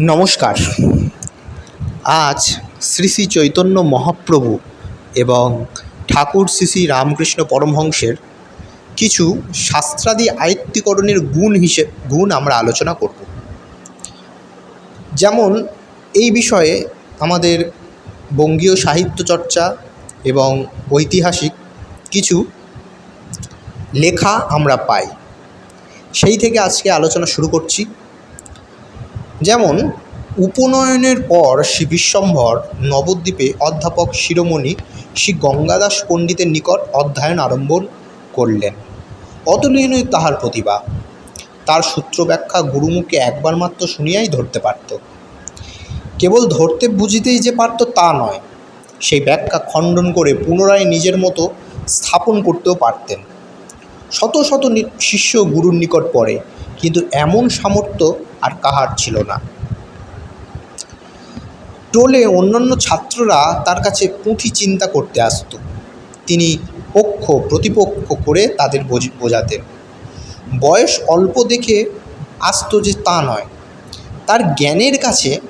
নমস্কার। আজ শ্রী শ্রী চৈতন্য মহাপ্রভু এবং ঠাকুর শ্রী শ্রী রামকৃষ্ণ পরমহংসের কিছু শাস্ত্রাদি আয়ত্তীকরণের গুণ হিসেব গুণ আমরা আলোচনা করব। যেমন এই বিষয়ে আমাদের বঙ্গীয় সাহিত্য চর্চা এবং ঐতিহাসিক কিছু লেখা আমরা পাই। সেই থেকে আজকে আলোচনা শুরু করছি। যেমন, উপনয়নের পর শ্রী বিশ্বম্ভর নবদ্বীপে অধ্যাপক শিরোমণি শ্রী গঙ্গাদাস পণ্ডিতের নিকট অধ্যয়ন আরম্ভ করলেন। অতুলনীয় তাহার প্রতিভা। তার সূত্র ব্যাখ্যা গুরুমুখে একবার মাত্র শুনিয়াই ধরতে পারত। কেবল ধরতে বুঝিতেই যে পারত তা নয়, সেই ব্যাখ্যা খণ্ডন করে পুনরায় নিজের মতো স্থাপন করতেও পারতেন। শত শত শিষ্য গুরুর নিকট পড়ে, কিন্তু এমন সামর্থ্য আর কাহার ছিল না। টোলে অন্যান্য ছাত্ররা তার কাছে পুঁথি চিন্তা করতে আসতো। তিনি পক্ষ, প্রতিপক্ষ করে তাদের বোঝ- বোঝাতেন। বয়স অল্প দেখে আসতো যে তা নয়। তার জ্ঞানের কাছে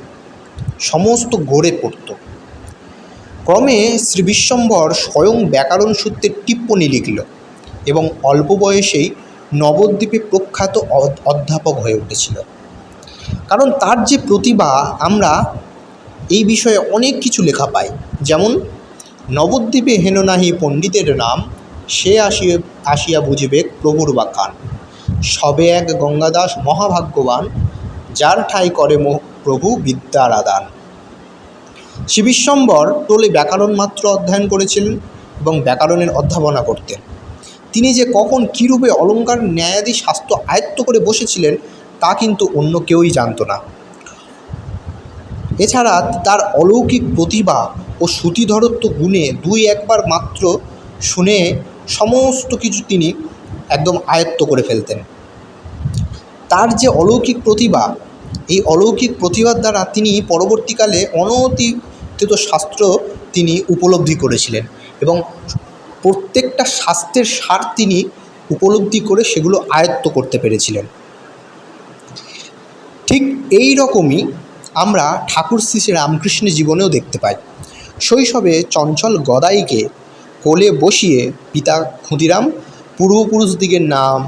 সমস্ত গড়ে পড়তো। ক্রমে শ্রী বিশ্বম্ভর স্বয়ং ব্যাকরণ সূত্রের টিপ্পনী লিখল এবং অল্প বয়সেই নবদ্বীপে প্রখ্যাত অধ- অধ্যাপক হয়ে উঠেছিল। কারণ তার যে প্রতিভা, আমরা এই বিষয়ে অনেক কিছু লেখা পাই। যেমন, নবদ্বীপে হেন নাহি পণ্ডিতের নাম, সে আসিয়া আসিয়া বুঝিবে প্রভুর বাকান সবে এক গঙ্গাদাস মহাভাগ্যবান, যার ঠাই করে প্রভু বিদ্যার আদান। শ্রী বিশ্বম্বর টোলে ব্যাকরণ মাত্র অধ্যয়ন করেছিলেন এবং ব্যাকরণের অধ্যাপনা করতেন। তিনি যে কখন কীরূপে অলঙ্কার ন্যায়াদি শাস্ত্র আয়ত্ত করে বসেছিলেন তা কিন্তু অন্য কেউই জানতো না। এছাড়া তার অলৌকিক প্রতিভা ও শ্রুতিধরত্ব গুণে দুই একবার মাত্র শুনে সমস্ত কিছু তিনি একদম আয়ত্ত করে ফেলতেন। তার যে অলৌকিক প্রতিভা, এই অলৌকিক প্রতিভার দ্বারা তিনি পরবর্তীকালে অনতিত শাস্ত্র তিনি উপলব্ধি করেছিলেন এবং প্রত্যেকটা শাস্ত্রের সার তিনি উপলব্ধি করে সেগুলো আয়ত্ত করতে পেরেছিলেন। ঠিক এই রকমই আমরা ঠাকুর শ্রী শ্রী রামকৃষ্ণের জীবনেও দেখতে পাই। শৈশবে চঞ্চল গদাইকে কোলে বসিয়ে পিতা ক্ষুদিরাম পূর্বপুরুষদিগের নাম,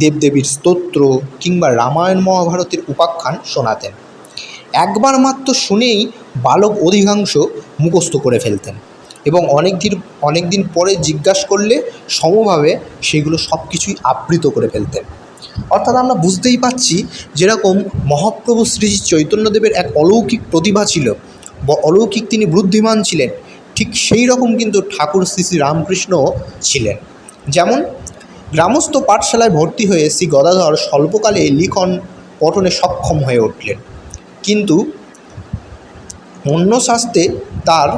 দেবদেবীর স্তোত্র কিংবা রামায়ণ মহাভারতের উপাখ্যান শোনাতেন। একবার মাত্র শুনেই বালক অধিকাংশ মুখস্থ করে ফেলতেন এবং অনেক দিন অনেক দিন পরে জিজ্ঞাসা করলে সমভাবে সেগুলো সব কিছুই আবৃত করে ফেলতেন। অর্থাৎ আমরা বুঝতেই পাচ্ছি যেরকম মহাপ্রভু শ্রী চৈতন্যদেবের এক অলৌকিক প্রতিভা ছিল অলৌকিক তিনি বুদ্ধিমান ছিলেন, ঠিক সেই রকম কিন্তু ঠাকুর শ্রী শ্রী রামকৃষ্ণও ছিলেন। যেমন, গ্রামস্থ পাঠশালায় ভর্তি হয়ে শ্রী গদাধর স্বল্পকালে লিখন পঠনে সক্ষম হয়ে উঠলেন। কিন্তু অন্য শাস্ত্রে তার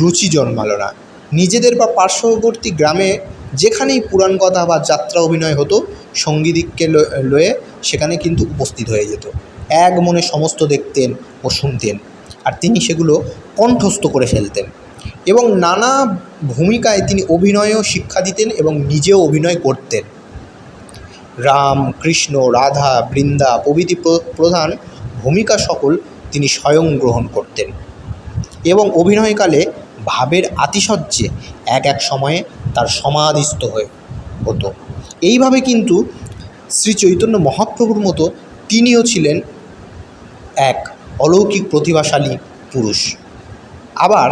রুচি জন্মালো না। নিজেদের বা পার্শ্ববর্তী গ্রামে যেখানেই পুরাণ কথা বা যাত্রা অভিনয় হতো সঙ্গীদিককে ল- লয়ে সেখানে কিন্তু উপস্থিত হয়ে যেত। এক মনে সমস্ত দেখতেন ও শুনতেন আর তিনি সেগুলো কণ্ঠস্থ করে ফেলতেন এবং নানা ভূমিকায় তিনি অভিনয়ও শিক্ষা দিতেন এবং নিজেও অভিনয় করতেন। রাম, কৃষ্ণ, রাধা, বৃন্দা প্রভৃতি প্র- প্রধান ভূমিকা সকল তিনি স্বয়ং গ্রহণ করতেন এবং অভিনয়কালে ভাবের আতিশয্যে এক এক সময়ে তার সমাধিস্থ হয়ে হতো। এইভাবে কিন্তু শ্রী চৈতন্য মহাপ্রভুর মতো তিনিও ছিলেন এক অলৌকিক প্রতিভাশালী পুরুষ। আবার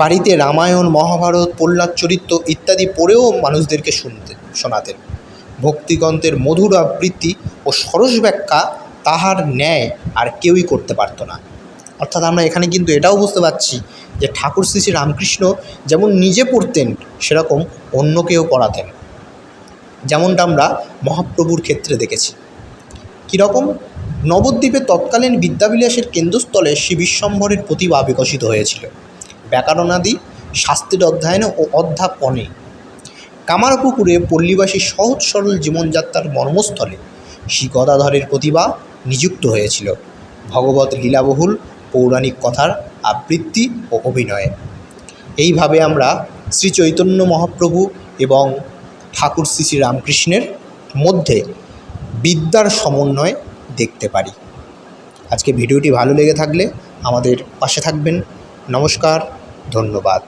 বাড়িতে রামায়ণ, মহাভারত, প্রহ্লাদ চরিত্র ইত্যাদি পড়েও মানুষদেরকে শুনতেন শোনাতেন। ভক্তিগ্রন্থের মধুর আবৃত্তি ও সরস ব্যাখ্যা তাহার ন্যায় আর কেউই করতে পারতো না। অর্থাৎ আমরা এখানে কিন্তু এটাও বুঝতে পারছি যে ঠাকুর শ্রী শ্রী রামকৃষ্ণ যেমন নিজে পড়তেন, সেরকম অন্যকেও পড়াতেন। যেমনটা আমরা মহাপ্রভুর ক্ষেত্রে দেখেছি। কীরকম? নবদ্বীপে তৎকালীন বিদ্যাবিলাসের কেন্দ্রস্থলে শ্রী বিশ্বম্ভরের প্রতিভা বিকশিত হয়েছিল। ব্যাকরণাদি, শাস্ত্রের অধ্যয়নে ও অধ্যাপনে। কামারপুকুরে পল্লীবাসী সহজ সরল জীবনযাত্রার মর্মস্থলে শ্রী গদাধরের প্রতিভা নিযুক্ত হয়েছিল। ভগবত লীলাবহুল পৌরাণিক কথার আবৃত্তি ও অভিনয়ে। এইভাবে আমরা শ্রী চৈতন্য মহাপ্রভু এবং ঠাকুর শ্রী শ্রী রামকৃষ্ণের মধ্যে বিদ্যার সমন্বয় দেখতে পারি। আজকে ভিডিওটি ভালো লেগে থাকলে আমাদের পাশে থাকবেন। নমস্কার, ধন্যবাদ।